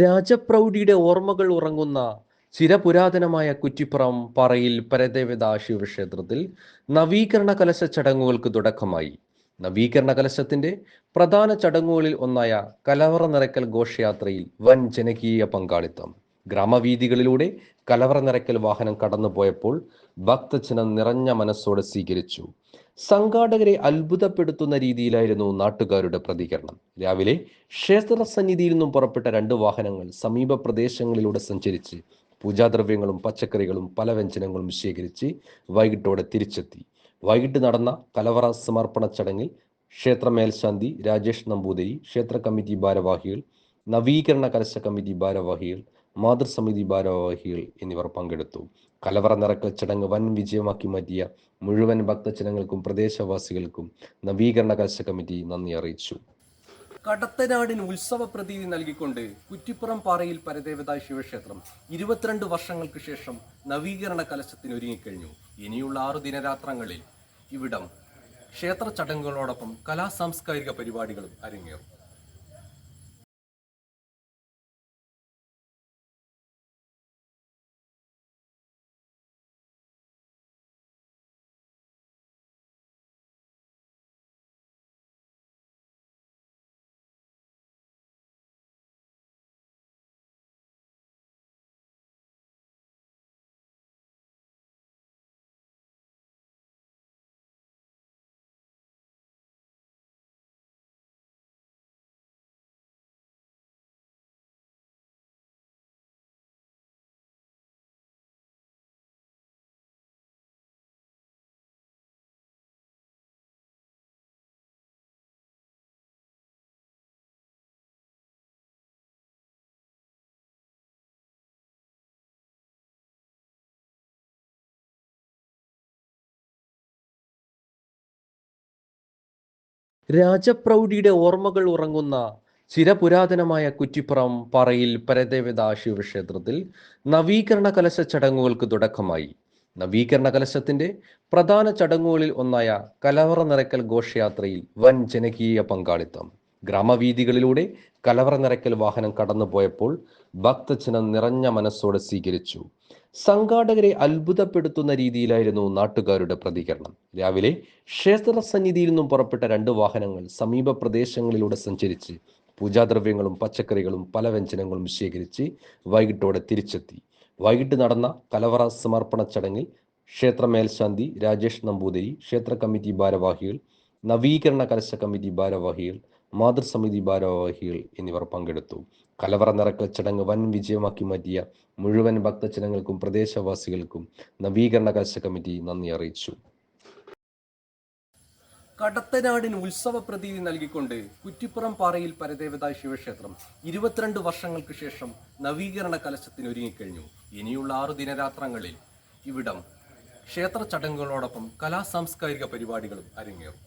രാജപ്രൗഢിയുടെ ഓർമ്മകൾ ഉറങ്ങുന്ന ചിരപുരാതനമായ കുറ്റിപ്പുറം പാറയിൽ പരദേവത ശിവക്ഷേത്രത്തിൽ നവീകരണ കലശ ചടങ്ങുകൾക്ക് തുടക്കമായി. നവീകരണ കലശത്തിന്റെ പ്രധാന ചടങ്ങുകളിൽ ഒന്നായ കലവറ നിറയ്ക്കൽ ഘോഷയാത്രയിൽ വൻ ജനകീയ പങ്കാളിത്തം. ഗ്രാമവീഥികളിലൂടെ കലവറ നിറയ്ക്കൽ വാഹനം കടന്നുപോയപ്പോൾ ഭക്തജനം നിറഞ്ഞ മനസ്സോടെ സ്വീകരിച്ചു. സംഘാടകരെ അത്ഭുതപ്പെടുത്തുന്ന രീതിയിലായിരുന്നു നാട്ടുകാരുടെ പ്രതികരണം. രാവിലെ ക്ഷേത്ര സന്നിധിയിൽ നിന്നും പുറപ്പെട്ട രണ്ട് വാഹനങ്ങൾ സമീപ പ്രദേശങ്ങളിലൂടെ സഞ്ചരിച്ച് പൂജാദ്രവ്യങ്ങളും പച്ചക്കറികളും പല വ്യഞ്ജനങ്ങളും ശേഖരിച്ച് വൈകിട്ടോടെ തിരിച്ചെത്തി. വൈകിട്ട് നടന്ന കലവറ സമർപ്പണ ചടങ്ങിൽ ക്ഷേത്ര മേൽശാന്തി രാജേഷ് നമ്പൂതിരി ക്ഷേത്ര കമ്മിറ്റി ഭാരവാഹികൾ നവീകരണ കലശ കമ്മിറ്റി ഭാരവാഹികൾ മാതൃസമിതി ഭാരവാഹികൾ എന്നിവർ പങ്കെടുത്തു. കലവറ നിറക്കൽ ചടങ്ങ് വൻ വിജയമാക്കി മാറ്റിയ മുഴുവൻ ഭക്തജനങ്ങൾക്കും പ്രദേശവാസികൾക്കും നവീകരണ കലശ കമ്മിറ്റി നന്ദി അറിയിച്ചു. കടത്തനാടിന് ഉത്സവ പ്രതീതി നൽകിക്കൊണ്ട് കുറ്റിപ്പുറം പാറയിൽ പരദേവത ശിവക്ഷേത്രം ഇരുപത്തിരണ്ട് വർഷങ്ങൾക്ക് ശേഷം നവീകരണ കലശത്തിന് ഒരുങ്ങിക്കഴിഞ്ഞു. ഇനിയുള്ള ആറു ദിനരാത്രങ്ങളിൽ ഇവിടം ക്ഷേത്ര ചടങ്ങുകളോടൊപ്പം കലാ സാംസ്കാരിക പരിപാടികളും അരങ്ങേറും. രാജപ്രൗഢിയുടെ ഓർമ്മകൾ ഉറങ്ങുന്ന ചിരപുരാതനമായ കുറ്റിപ്പുറം പറയിൽ പരദേവത ശിവക്ഷേത്രത്തിൽ നവീകരണ കലശ ചടങ്ങുകൾക്ക് തുടക്കമായി. നവീകരണ കലശത്തിന്റെ പ്രധാന ചടങ്ങുകളിൽ ഒന്നായ കലവറ നിറയ്ക്കൽ ഘോഷയാത്രയിൽ വൻ ജനകീയ പങ്കാളിത്തം. ഗ്രാമവീഥികളിലൂടെ കലവറ നിറയ്ക്കൽ വാഹനം കടന്നുപോയപ്പോൾ ഭക്തജനം നിറഞ്ഞ മനസ്സോടെ സ്വീകരിച്ചു. സംഘാടകരെ അത്ഭുതപ്പെടുത്തുന്ന രീതിയിലായിരുന്നു നാട്ടുകാരുടെ പ്രതികരണം. രാവിലെ ക്ഷേത്ര സന്നിധിയിൽ നിന്നും പുറപ്പെട്ട രണ്ട് വാഹനങ്ങൾ സമീപ പ്രദേശങ്ങളിലൂടെ സഞ്ചരിച്ച് പൂജാദ്രവ്യങ്ങളും പച്ചക്കറികളും പല വ്യഞ്ജനങ്ങളും ശേഖരിച്ച് വൈകിട്ടോടെ തിരിച്ചെത്തി. വൈകിട്ട് നടന്ന കലവറ സമർപ്പണ ചടങ്ങിൽ ക്ഷേത്ര മേൽശാന്തി രാജേഷ് നമ്പൂതിരി ക്ഷേത്ര കമ്മിറ്റി ഭാരവാഹികൾ നവീകരണ കലശ കമ്മിറ്റി ഭാരവാഹികൾ മാതൃസമിതി ഭാരവാഹികൾ എന്നിവർ പങ്കെടുത്തു. കലവറ നിറക്കൽ ചടങ്ങ് വൻ വിജയമാക്കി മാറ്റിയ മുഴുവൻ ഭക്തജനങ്ങൾക്കും പ്രദേശവാസികൾക്കും നവീകരണ കാഴ്ച കമ്മിറ്റി നന്ദി അറിയിച്ചു. കടത്തനാടിന് ഉത്സവ പ്രതീതി നൽകിക്കൊണ്ട് കുറ്റിപ്പുറം പാറയിൽ പരദേവത ശിവക്ഷേത്രം ഇരുപത്തിരണ്ട് വർഷങ്ങൾക്ക് ശേഷം നവീകരണ കലശത്തിന് ഒരുങ്ങിക്കഴിഞ്ഞു. ഇനിയുള്ള ആറു ദിനരാത്രങ്ങളിൽ ഇവിടം ക്ഷേത്ര ചടങ്ങുകളോടൊപ്പം കലാ സാംസ്കാരിക പരിപാടികളും അരങ്ങേറും.